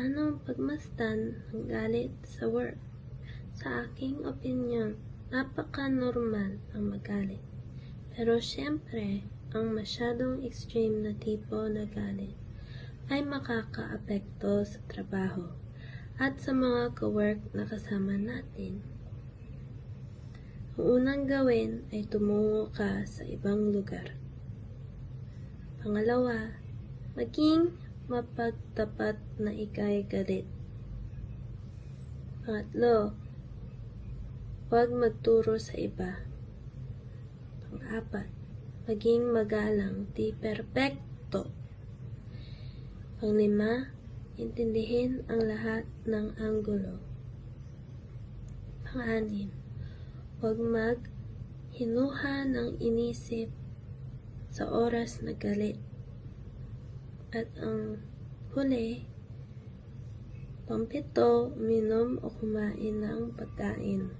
Paano pagmasdan ng galit sa work? Sa aking opinyon, napaka-normal ang magalit. Pero syempre, ang masyadong extreme na tipo na galit ay makakaapekto sa trabaho at sa mga kawork na kasama natin. Ang unang gawin ay tumungo ka sa ibang lugar. Pangalawa, maging mapagtapat na ikay galit. Pangatlo, huwag magturo sa iba. Pang-apat, maging magalang di perpekto. Panglima, intindihin ang lahat ng anggulo. Pang-anim, huwag mag hinuha ng inisip sa oras na galit. At ang huli, pampito, uminom o kumain ng pagkain.